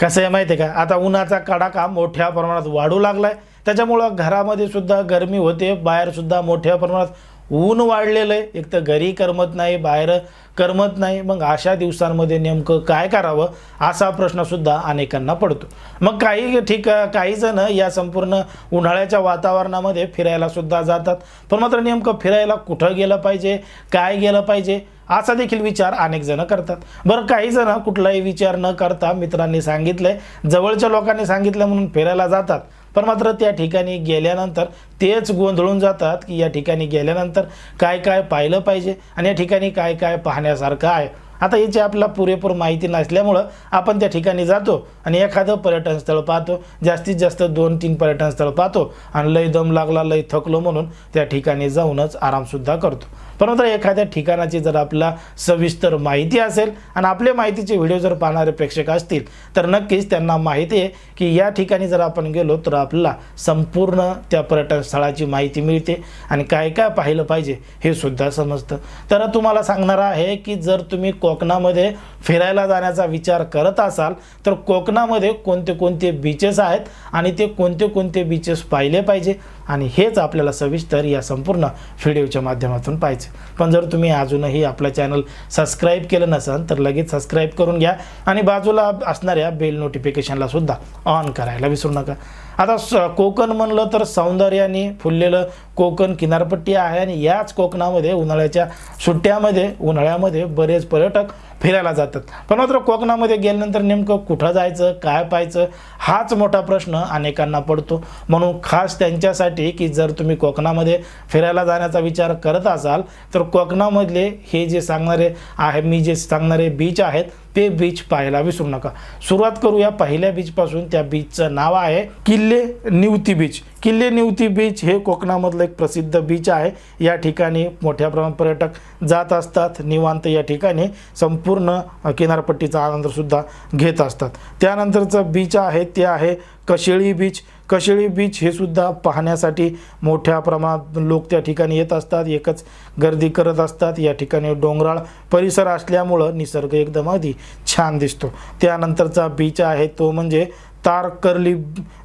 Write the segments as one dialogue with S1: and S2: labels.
S1: कसं आहे माहिती आहे का? आता उन्हाचा कडाका मोठ्या प्रमाणात वाढू लागला आहे त्याच्यामुळं घरामध्ये सुद्धा गरमी होते. बाहेरसुद्धा मोठ्या प्रमाणात ऊन वाढलेलं आहे. एक तर घरी करमत नाही बाहेर करमत नाही. मग अशा दिवसांमध्ये नेमकं काय करावं असा प्रश्नसुद्धा अनेकांना पडतो. मग काही ठीक काही जण या संपूर्ण उन्हाळ्याच्या वातावरणामध्ये फिरायलासुद्धा जातात. पण मात्र नेमकं फिरायला कुठं गेलं पाहिजे? काय गेलं पाहिजे? असा देखील विचार अनेक जण करतात. बरं काही जण कुठलाही विचार न करता मित्रांनी सांगितलंय जवळच्या लोकांनी सांगितलं म्हणून फिरायला जातात. पण मात्र त्या ठिकाणी गेल्यानंतर तेच गोंधळून जातात की या ठिकाणी गेल्यानंतर काय काय पाहिलं पाहिजे आणि या ठिकाणी काय काय पाहण्यासारखं आहे. आता याची आपल्याला पुरेपूर माहिती नसल्यामुळं आपण त्या ठिकाणी जातो आणि एखादं पर्यटन स्थळ पाहतो जास्तीत जास्त दोन तीन पर्यटन स्थळ पाहतो आणि लय दम लागला लय थकलो म्हणून त्या ठिकाणी जाऊनच आरामसुद्धा करतो. परंतु एखाद्या ठिकाणाची जर आपला सविस्तर माहिती असेल आणि आपल्या माहितीचे व्हिडिओ जर पाहणारे प्रेक्षक असतील तर नक्कीच त्यांना माहिती आहे की या ठिकाणी जर आपण गेलो तर आपल्याला संपूर्ण त्या पर्यटन स्थळाची माहिती मिळते आणि काय काय पाहिलं पाहिजे हे सुद्धा समजतं. तर तुम्हाला सांगणार आहे की जर तुम्ही कोकणामध्ये फिरायला जाण्याचा विचार करत असाल तर कोकणामध्ये कोणते कोणते बीचेस आहेत आणि ते कोणते कोणते बीचेस पाहिले पाहिजे? आणि हेच आपल्याला सविस्तर या संपूर्ण व्हिडिओच्या माध्यमातून पाहिजे पण जर तुम्ही अजूनही आपलं चॅनल सबस्क्राईब केलं नसाल तर लगेच सबस्क्राईब करून घ्या आणि बाजूला असणाऱ्या बेल नोटिफिकेशनला सुद्धा ऑन करायला विसरू नका. आता स कोकण म्हणलं तर सौंदर्याने फुललेलं कोकण किनारपट्टी आहे आणि याच कोकणामध्ये उन्हाळ्याच्या सुट्ट्यामध्ये उन्हाळ्यामध्ये बरेच पर्यटक फिरायला जातात. पण मात्र कोकणामध्ये गेल्यानंतर नेमकं कुठं जायचं काय पाहायचं हाच मोठा प्रश्न अनेकांना पडतो. म्हणून खास त्यांच्यासाठी की जर तुम्ही कोकणामध्ये फिरायला जाण्याचा विचार करत असाल तर कोकणामधले हे जे सांगणारे आहे मी जे सांगणारे बीच आहेत ते बीच पाहायला विसरू नका. सुरुवात करूया पहिल्या बीचपासून त्या बीचचं नाव आहे किल्ले निवती बीच. किल्ले निवती बीच हे कोकणामधलं एक प्रसिद्ध बीच आहे. या ठिकाणी मोठ्या प्रमाणात पर्यटक जात असतात. निवांत या ठिकाणी संपूर्ण किनारपट्टीचा आनंदसुद्धा घेत असतात. त्यानंतरचं बीच आहे ते आहे कशेळी बीच कशेळी बीच हे सुद्धा पाहण्यासाठी मोठ्या प्रमाणात लोक त्या ठिकाणी येत असतात. एकच गर्दी करत असतात. या ठिकाणी डोंगराळ परिसर असल्यामुळं निसर्ग एकदम अगदी छान दिसतो. त्यानंतरचा बीच आहे तो म्हणजे तारकर्ली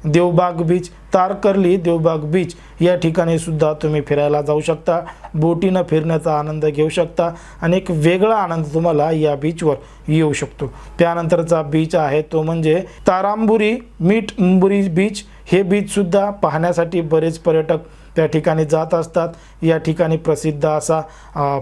S1: देवबाग बीच तारकर्ली देवबाग बीच या ठिकाणी सुद्धा तुम्ही फिरायला जाऊ शकता. बोटीनं फिरण्याचा आनंद घेऊ शकता आणि एक वेगळा आनंद तुम्हाला या बीचवर येऊ शकतो. त्यानंतरचा बीच आहे तो म्हणजे तारांबुरी मीठ बीच. हे बीचसुद्धा पाहण्यासाठी बरेच पर्यटक त्या ठिकाणी जात असतात. या ठिकाणी प्रसिद्ध असा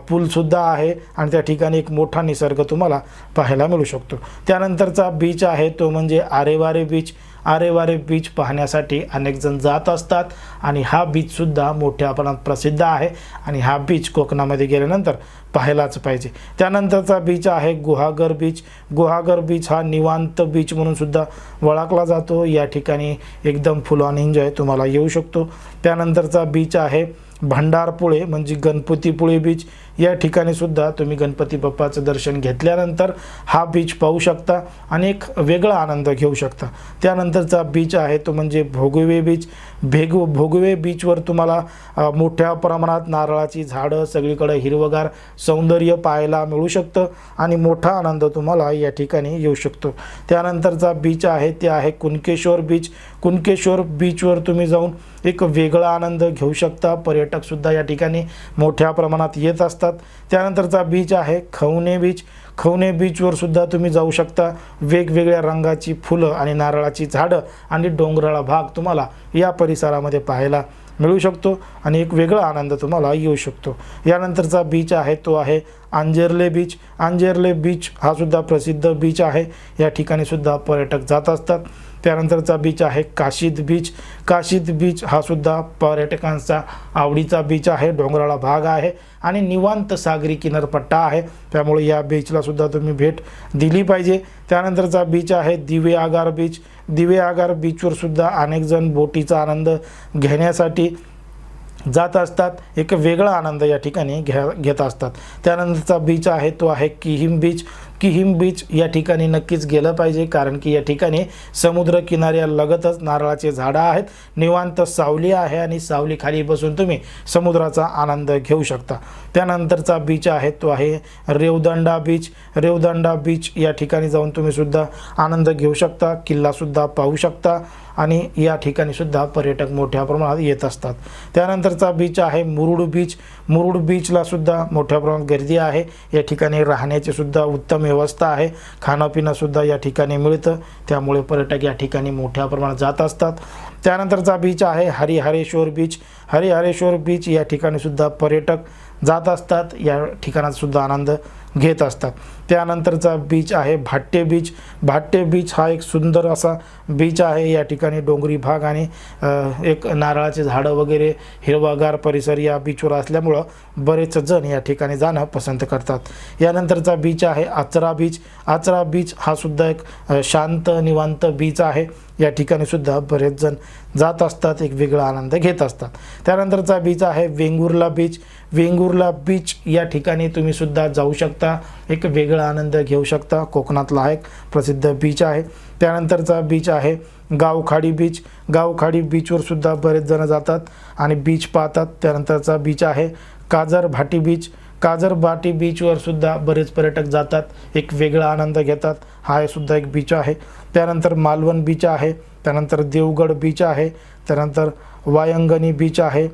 S1: पूलसुद्धा आहे आणि त्या ठिकाणी एक मोठा निसर्ग तुम्हाला पाहायला मिळू शकतो. त्यानंतरचा बीच आहे तो म्हणजे आरेवारे बीच आरेवारे बीच पाहण्यासाठी अनेकजण जात असतात आणि हा बीचसुद्धा मोठ्या प्रमाणात प्रसिद्ध आहे. आणि हा बीच कोकणामध्ये गेल्यानंतर पाहायलाच पाहिजे. त्यानंतरचा बीच आहे गुहागर बीच गुहागर बीच हा निवांत बीच म्हणून सुद्धा ओळखला जातो. या ठिकाणी एकदम फुल ऑन एन्जॉय तुम्हाला येऊ शकतो. त्यानंतरचा बीच आहे भंडारपुळे म्हणजे गणपतीपुळे बीच या ठिकाणी सुद्धा तुम्ही गणपती बाप्पाचं दर्शन घेतल्यानंतर हा बीच पाहू शकता आणि एक वेगळा आनंद घेऊ शकता. त्यानंतरचा बीच आहे तो म्हणजे भोगवे बीच भेग भोगवे बीचवर तुम्हाला मोठ्या प्रमाणात नारळाची झाडं सगळीकडे हिरवगार सौंदर्य पाहायला मिळू शकतं आणि मोठा आनंद तुम्हाला या ठिकाणी येऊ शकतो. त्यानंतरचा बीच आहे ते आहे कुणकेश्वर बीच कुणकेश्वर बीचवर तुम्ही जाऊन एक वेगळा आनंद घेऊ शकता. पर्यटकसुद्धा या ठिकाणी मोठ्या प्रमाणात येत असतात. त्यानंतरचा बीच आहे खवणे बीच खवणे बीचवर सुद्धा तुम्ही जाऊ शकता. वेगवेगळ्या रंगाची फुलं आणि नारळाची झाडं आणि डोंगराळा भाग तुम्हाला या परिसरामध्ये पाहायला मिळू शकतो आणि एक वेगळा आनंद तुम्हाला येऊ शकतो. यानंतरचा बीच आहे तो आहे आंजेर्ले बीच आंजेर्ले बीच हा सुद्धा प्रसिद्ध बीच आहे. या ठिकाणी सुद्धा पर्यटक जात असतात. त्यानंतरचा बीच आहे काशीद बीच काशीद बीच हा सुद्धा पर्यटकांचा आवडीचा बीच आहे. डोंगराळा भाग आहे आणि निवांत सागरी किनारपट्टा आहे. त्यामुळे या बीचला सुद्धा तुम्ही भेट दिली पाहिजे. त्यानंतरचा बीच आहे दिवे आगार बीच दिवे आगार बीचवर सुद्धा अनेक जण बोटीचा आनंद घेण्यासाठी जात असतात. एक वेगळा आनंद या ठिकाणी घ्या घेत असतात. त्यानंतरचा बीच आहे तो आहे किहिम बीच किहिम बीच या ठिकाणी नक्कीच गेलं पाहिजे कारण की या ठिकाणी समुद्र किनाऱ्यालगतच नारळाचे झाडं आहेत. निवांत सावली आहे आणि सावलीखाली बसून तुम्ही समुद्राचा आनंद घेऊ शकता. त्यानंतरचा बीच आहे तो आहे रेवदंडा बीच रेवदंडा बीच या ठिकाणी जाऊन तुम्ही सुद्धा आनंद घेऊ शकता किल्लासुद्धा पाहू शकता आणि या ठिकाणी सुद्धा पर्यटक मोठ्या प्रमाणात येत असतात. त्यानंतरचा बीच आहे मुरुड बीच मुरुड बीचला सुद्धा मोठ्या प्रमाणात गर्दी आहे. या ठिकाणी राहण्याची सुद्धा उत्तम व्यवस्था आहे. खाणंपिणंसुद्धा या ठिकाणी मिळतं. त्यामुळे पर्यटक या ठिकाणी मोठ्या प्रमाणात जात असतात. त्यानंतरचा बीच आहे हरिहरेश्वर बीच हरिहरेश्वर बीच या ठिकाणी सुद्धा पर्यटक जात असतात. या ठिकाणात सुद्धा आनंद घेत असतात. त्यानंतरचा बीच आहे भाट्टे बीच भाट्टे बीच हा एक सुंदर असा बीच आहे. या ठिकाणी डोंगरी भाग आणि एक नारळाचे झाडं वगैरे हिरवागार परिसर या बीचवर असल्यामुळं बरेच जण या ठिकाणी जाणं पसंत करतात. यानंतरचा बीच आहे आचरा बीच आचरा बीच हा सुद्धा एक शांत निवांत बीच आहे. या ठिकाणी सुद्धा बरेच जण जात असतात एक वेगळा आनंद घेत असतात. त्यानंतरचा बीच आहे वेंगुर्ला बीच वेंगुर्ला बीच या ठिकाणी तुम्ही सुद्धा जाऊ शकता. एक वेगळा आनंद घेऊ शकता. कोकणातला हा एक प्रसिद्ध बीच आहे. त्यानंतरचा बीच आहे गावखाडी बीच गावखाडी बीचवर सुद्धा बरेच जण जातात आणि बीच पाहतात. त्यानंतरचा बीच आहे काजर भाटी बीच काजर भाटी बीचवर सुद्धा बरेच पर्यटक जातात. एक वेगळा आनंद घेतात. हा सुद्धा एक बीच आहे. त्यानंतर मालवण बीच आहे. त्यानंतर देवगड बीच आहे. त्यानंतर वायंगणी बीच आहे.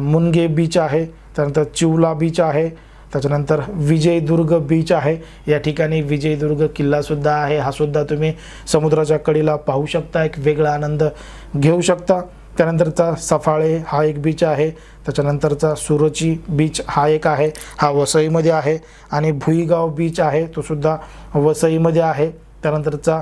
S1: मुनगे बीच आहे. त्यानंतर चिवला बीच आहे. त्याच्यानंतर विजयदुर्ग बीच आहे. या ठिकाणी विजयदुर्ग किल्लासुद्धा आहे. हा सुद्धा तुम्ही समुद्राच्या कडीला पाहू शकता. एक वेगळा आनंद घेऊ शकता. त्यानंतरचा सफाळे हा एक बीच आहे. त्याच्यानंतरचा सुरची बीच हा एक आहे. हा वसईमध्ये आहे. आणि भुईगाव बीच आहे. तो सुद्धा वसईमध्ये आहे. त्यानंतरचा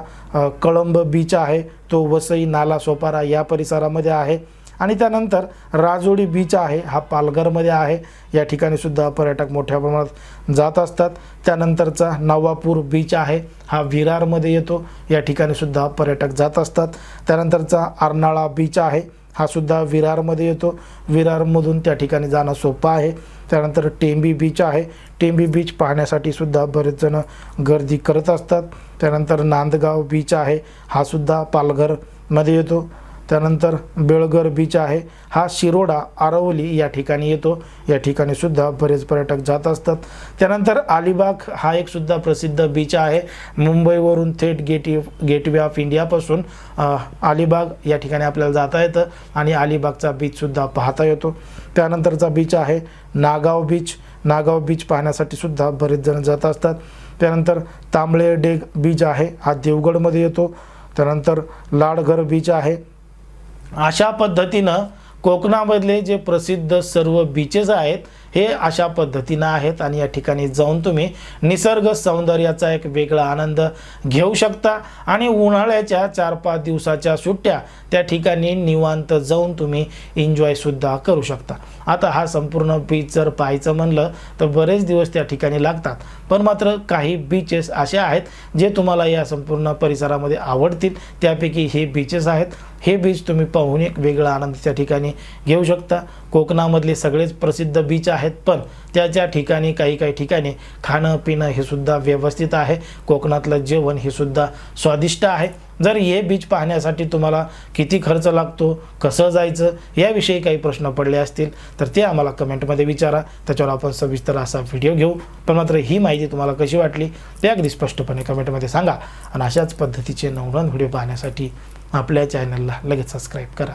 S1: कळंब बीच आहे. तो वसई नाला सोपारा या परिसरामध्ये आहे. आणि त्यानंतर राजोडी बीच आहे हा पालघरमध्ये आहे. या ठिकाणी सुद्धा पर्यटक मोठ्या प्रमाणात जात असतात. त्यानंतरचा नवापूर बीच आहे हा विरारमध्ये येतो. या ठिकाणी सुद्धा पर्यटक जात असतात. त्यानंतरचा अर्नाळा बीच आहे हा सुद्धा विरारमध्ये येतो. विरारमधून त्या ठिकाणी जाणं सोपं आहे. त्यानंतर टेंबी बीच आहे. टेंबी बीच पाहण्यासाठी सुद्धा बरेच जण गर्दी करत असतात. त्यानंतर नांदगाव बीच आहे हा सुद्धा पालघरमध्ये येतो. त्यानंतर बेळगर बीच आहे. हा शिरोडा आरवली या ठिकाणी येतो. या ठिकाणी सुद्धा बरेच पर्यटक जात असतात. त्यानंतर अलिबाग हा एक सुद्धा प्रसिद्ध बीच आहे. मुंबईवरून थेट गेट गेटवे ऑफ इंडियापासून अलिबाग या ठिकाणी आपल्याला जाता येतं आणि अलिबागचा बीचसुद्धा पाहता येतो. त्यानंतरचा बीच आहे नागाव बीच नागाव बीच पाहण्यासाठी सुद्धा बरेच जण जात असतात. त्यानंतर तांबळे डेग बीच आहे. हा देवगडमध्ये येतो. त्यानंतर लाडघर बीच आहे. अशा पद्धतीनं कोकणामधले जे प्रसिद्ध सर्व बीचेस आहेत हे अशा पद्धतीनं आहेत आणि या ठिकाणी जाऊन तुम्ही निसर्ग सौंदर्याचा एक वेगळा आनंद घेऊ शकता. आणि उन्हाळ्याच्या चार पाच दिवसाच्या सुट्ट्या त्या ठिकाणी निवांत जाऊन तुम्ही एन्जॉयसुद्धा करू शकता. आता हा संपूर्ण बीच जर पाहायचं म्हणलं तर बरेच दिवस त्या ठिकाणी लागतात. पण मात्र काही बीचेस असे आहेत जे तुम्हाला या संपूर्ण परिसरामध्ये आवडतील. त्यापैकी हे बीचेस आहेत. हे बीच तुम्ही पाहून एक वेगळा आनंद त्या ठिकाणी घेऊ शकता. कोकणामधले सगळेच प्रसिद्ध बीच आहेत. आहेत पण त्या त्या ठिकाणी काही काही ठिकाणी खाणं पिणं हे सुद्धा व्यवस्थित आहे. कोकणातलं जेवण हे सुद्धा स्वादिष्ट आहे. जर हे बीच पाहण्यासाठी तुम्हाला किती खर्च लागतो कसं जायचं याविषयी काही प्रश्न पडले असतील तर ते आम्हाला कमेंटमध्ये विचारा. त्याच्यावर आपण सविस्तर असा व्हिडिओ घेऊ. पण मात्र ही माहिती तुम्हाला कशी वाटली ते अगदी स्पष्टपणे कमेंटमध्ये सांगा. आणि अशाच पद्धतीचे नवनवन व्हिडिओ पाहण्यासाठी आपल्या चॅनलला लगेच सबस्क्राईब करा.